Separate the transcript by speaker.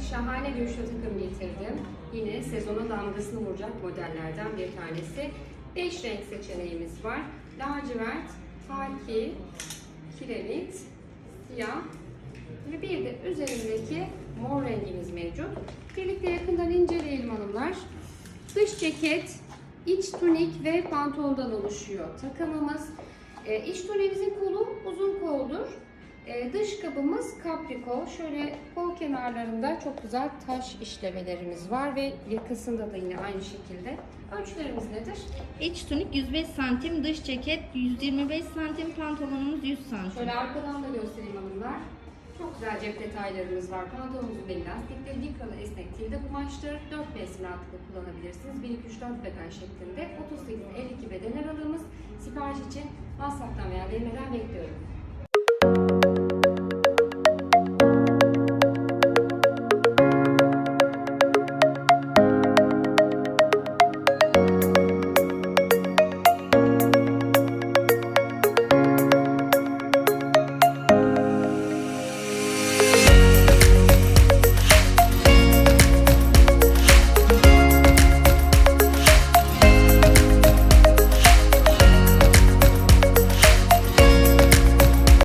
Speaker 1: şahane bir üçlü takım getirdim. Yine sezona damgasını vuracak modellerden bir tanesi. 5 renk seçeneğimiz var. Lacivert, haki, kiremit, siyah ve bir de üzerindeki mor rengimiz mevcut. Birlikte yakından inceleyelim hanımlar. Dış ceket, iç tunik ve pantolondan oluşuyor takımımız. E, iç tuniğimizin kolu uzun koldur. E, dış kabımız kapriko. Şöyle kol kenarlarında çok güzel taş işlemelerimiz var ve yakasında da yine aynı şekilde. Ölçülerimiz nedir?
Speaker 2: İç tunik 105 santim, dış ceket 125 santim, pantolonumuz 100 santim.
Speaker 1: Şöyle arkadan da göstereyim hanımlar. Çok güzel cep detaylarımız var. Pantolonumuzun beli lastikleri likralı esnek tilde kumaştır. 4 mevsim rahatlıkla kullanabilirsiniz. 1, 2, 3, 4 beden şeklinde. 38 52 beden aralığımız. Sipariş için WhatsApp'tan veya DM'den bekliyorum.